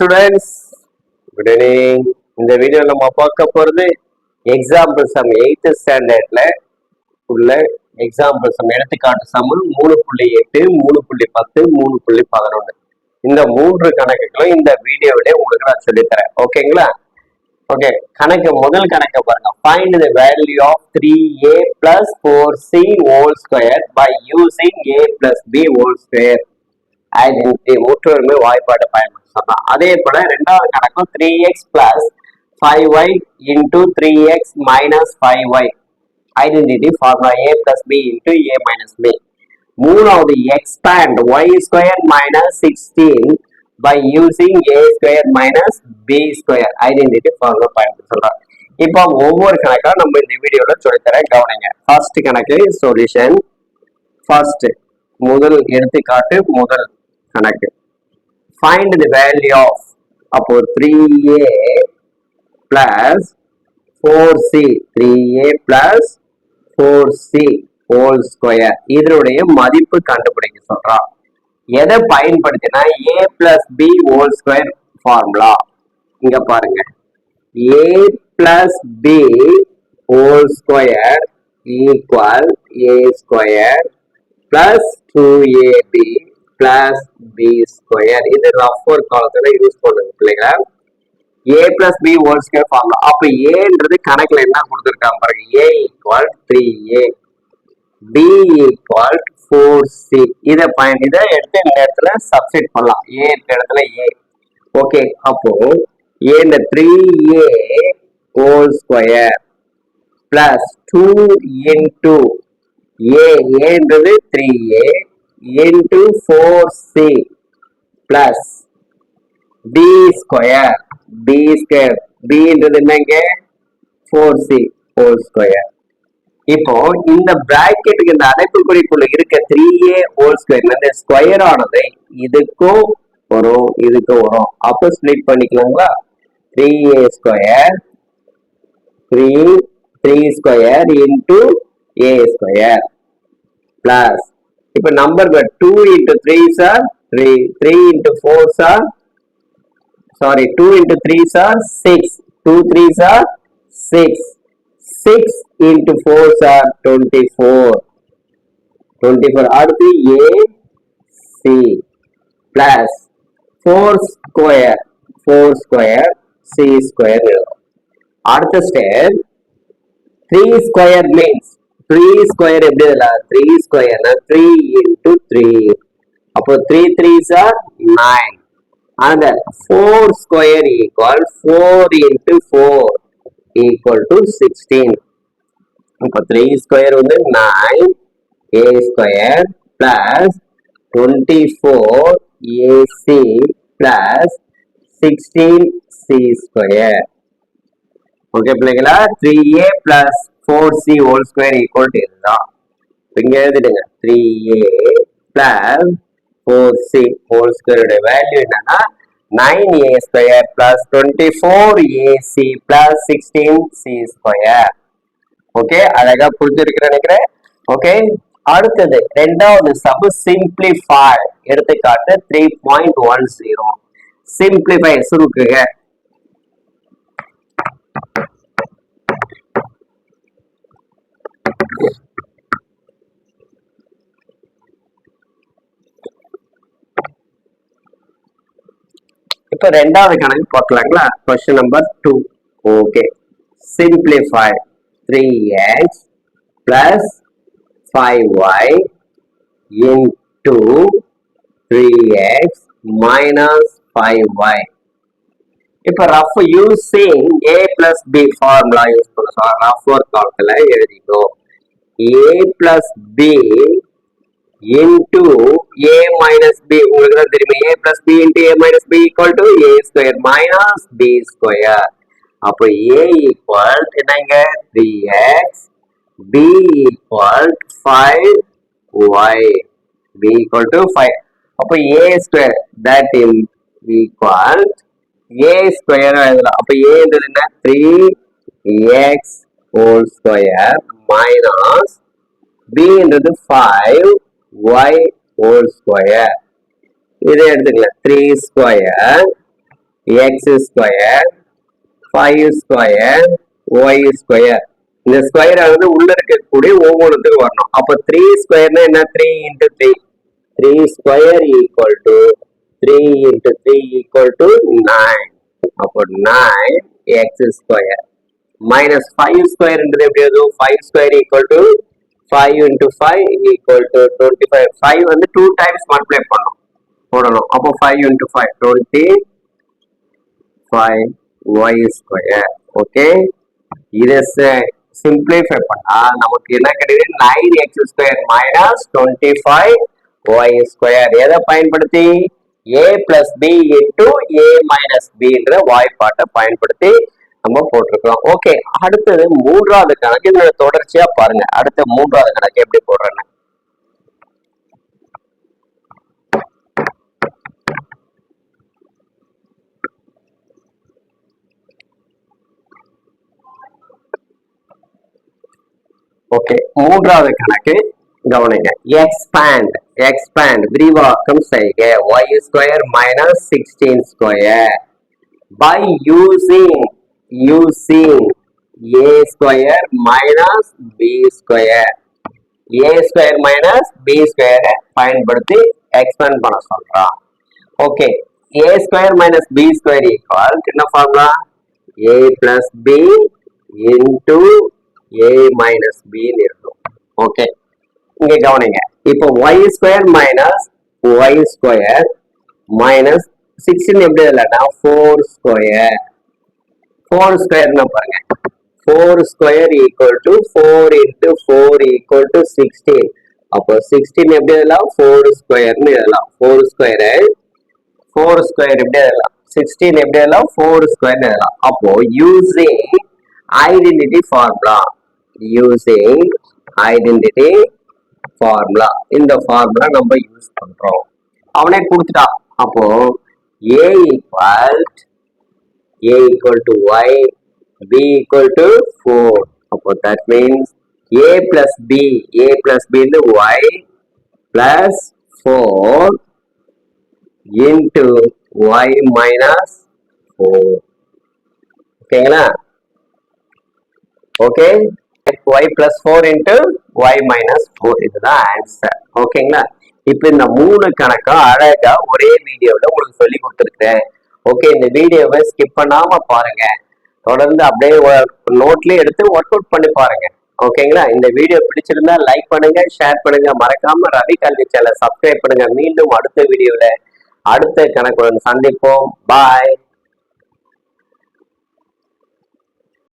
Students good evening இந்த video நம்ம பார்க்க போறது எக்ஸாம்பிள் சம் எயித்து ஸ்டாண்டர்ட்ல உள்ள எக்ஸாம்பிள் சம் எடுத்துக்காட்டு சம் மூணு புள்ளி எட்டு மூணு புள்ளி பத்து மூணு புள்ளி பதினொன்று இந்த மூன்று கணக்குகளும் இந்த வீடியோவிலே உங்களுக்கு நான் சொல்லித்தரேன் ஓகேங்களா ஓகே கணக்கு முதல் கணக்கை பாருங்க. Find the value of three A plus four C whole square by using A plus B whole square identity முற்றுரிமை வாய்ப்பாடு பயன்படுத்த சொன்னான் அதே போல ரெண்டாவது கணக்கும் three X plus five Y into three X minus five Y identity formula A plus B into A minus B மூணாவது expand Y square minus sixteen by using A square minus B square identity formula பயன்படுத்த சொல்றான் இப்போ ஒவ்வொரு கணக்கா நம்ம இந்த வீடியோல சொல்லித்தரேன் கவனிங்க. ஃபர்ஸ்ட் கணக்கு சொல்யூஷன் ஃபர்ஸ்ட் முதல் எடுத்துக்காட்டு முதல். கணக்கு. ஃபைண்ட் தி வேல்யூ ஆஃப் அப்போ three A plus four C three A plus four C whole square இதனுடைய மதிப்பு கண்டுபிடிக்க சொல்றான் எதை பயன்படுத்தினா A plus B whole square formula இங்க பாருங்க. A plus B whole square equal A square plus two AB plus B square இது rough work காலத்துல யூஸ் பண்ணுங்க பிள்ளைங்களா A plus B whole square formula அப்ப ஏன்றது கணக்குல என்ன கொடுத்துருக்காங்க பாருங்க. A equal three A B equal four C இதை பயன் இதை எடுத்து இந்த இடத்துல சப்ஸ்டிட் பண்ணலாம். ஏ இருக்க இடத்துல ஏ ஓகே அப்போ ஏ இந்த three A whole square plus two into A ஏன்றது three A into four C plus B square B square பின்றது என்னங்க ஃபோர் சி ஹோல் ஸ்கொயர் இப்போ இந்த பிராக்கெட்டுக்கு இந்த அடைப்புக்குறிக்குள்ள இருக்க த்ரீ ஏ ஹோல் ஸ்கொயர் இந்த ஸ்கொயர் ஆனது இதுக்கும் வரும் இதுக்கும் வரும். அப்போ split பண்ணிக்கலாங்களா? Three A square three three square into A square plus இப்போ number two into three are three three into four are sorry two into three are six two three are six six into four are twenty four twenty four அடுத்து A C plus four square four square C square எழுதும் அடுத்த step three square means three square எப்படி இதில் three ஸ்கொயர்னா three into three அப்போ three three sir nine அந்த four square equal four into four equal to sixteen அப்போ three square வந்து nine A square plus twenty four AC plus sixteen C square okay பிள்ளைங்களா three A plus four C whole square equal to இதுதான் இங்க எழுதிடுங்க. Three A plus four C whole ஸ்கொயருடைய value என்னன்னா nine A square plus twenty four AC plus sixteen C square okay அழகா புரிஞ்சிருக்கிறேன் நினைக்கிறேன். Okay அடுத்தது ரெண்டாவது sub simplify எடுத்துக்காட்டு three point one zero simplify சுருக்குங்க இப்போ ரெண்டாவது கணக்கு பார்க்கலாங்களா question number two okay simplify three X plus five Y into three X minus five Y இப்போ rough using A plus B formula use பண்ண சொல்ல rough work காலத்தில் எழுதிக்கோ A plus B into A minus B உங்களுக்கு தான் தெரியும் A plus B into A minus B equal to A square minus B square அப்போ ஏ equal என்னங்க? Three X B equal five Y B equal to five அப்போ A square that in equal A square எழுதலாம். அப்போ ஏன்றது என்ன? Three X whole square minus பின்றது five Y whole square இதை எடுத்துக்கலாம். Three square X square five square Y square இந்த square ஆனது உள்ள இருக்கக்கூடிய ஒவ்வொன்றுத்துக்கும் வரணும். அப்போ த்ரீ ஸ்கொயர்னா என்ன? Three into three three square equal to three into three equal to nine அப்போ nine X square minus five ஸ்கொயர்ன்றது எப்படி வரும்? Five square equal to five into five equal to twenty five five வந்து two times multiply பண்ணணும். போடணும். அப்போ five into five twenty five Y square okay இதை simplify பண்ணா நமக்கு என்ன கிடைக்குது? Nine X square minus twenty five Y square எதை பயன்படுத்தி? A plus B into A minus பின்ற வாய்ப்பாட்டை பயன்படுத்தி நம்ம போட்டிருக்கிறோம். ஓகே அடுத்தது மூன்றாவது கணக்கு. இதோட தொடர்ச்சியா பாருங்க. அடுத்த மூன்றாவது கணக்கு எப்படி போடுறேன்னு. ஓகே மூன்றாவது கணக்கு. கவனிங்க. எக்ஸ்பேண்ட் எக்ஸ்பேண்ட் விரிவாக்கம் செய்க. Y square minus sixteen square by using using A square minus B square A square minus B ஸ்கொயரை பயன்படுத்தி எக்ஸ்பேண்ட் பண்ண சொல்றான். Okay A square minus B square equal என்ன formula A plus B into A minus பின்னு இருக்கும். Okay இங்க கவனிங்க. இப்போ Y square minus Y square minus sixteen எப்படி இல்லைன்னா ஃபோர் ஸ்கொயர் ஃபோர் ஸ்கொயர்னா பாருங்க. Four square equal to four into four equal to sixteen அப்போ சிக்ஸ்டீன் எப்படி எழுதலாம்? ஃபோர் ஸ்கொயர்னு எழுதலாம். ஃபோர் ஸ்கொயரு ஃபோர் ஸ்கொயர் எப்படி எழுதலாம்? சிக்ஸ்டீன் எப்படி எழுதலாம்? ஃபோர் ஸ்கொயர்னு எழுதலாம். அப்போ using identity formula using identity formula இந்த ஃபார்முலா நம்ம யூஸ் பண்றோம். அவனே கொடுத்துட்டான். அப்போ A equal A equal to Y B equal to four அப்போ that means A plus B A plus B Y plus four into Y minus four ஓகேங்களா okay Y plus four into Y minus four இதுதான் answer ஓகேங்களா இப்போ இந்த மூணு கணக்கும் அழகா ஒரே வீடியோவில் உங்களுக்கு சொல்லி கொடுத்துருக்கேன் ஓகே இந்த வீடியோவை ஸ்கிப் பண்ணாம பாருங்க. தொடர்ந்து அப்படியே நோட்லயே எடுத்து ஒர்க் அவுட் பண்ணி பாருங்க. ஓகேங்களா இந்த வீடியோ பிடிச்சிருந்தா லைக் பண்ணுங்க ஷேர் பண்ணுங்க. மறக்காம ரவி கல்வி சேனல் சப்ஸ்கிரைப் பண்ணுங்க. மீண்டும் அடுத்த வீடியோல அடுத்த கணக்குடன் சந்திப்போம். பாய்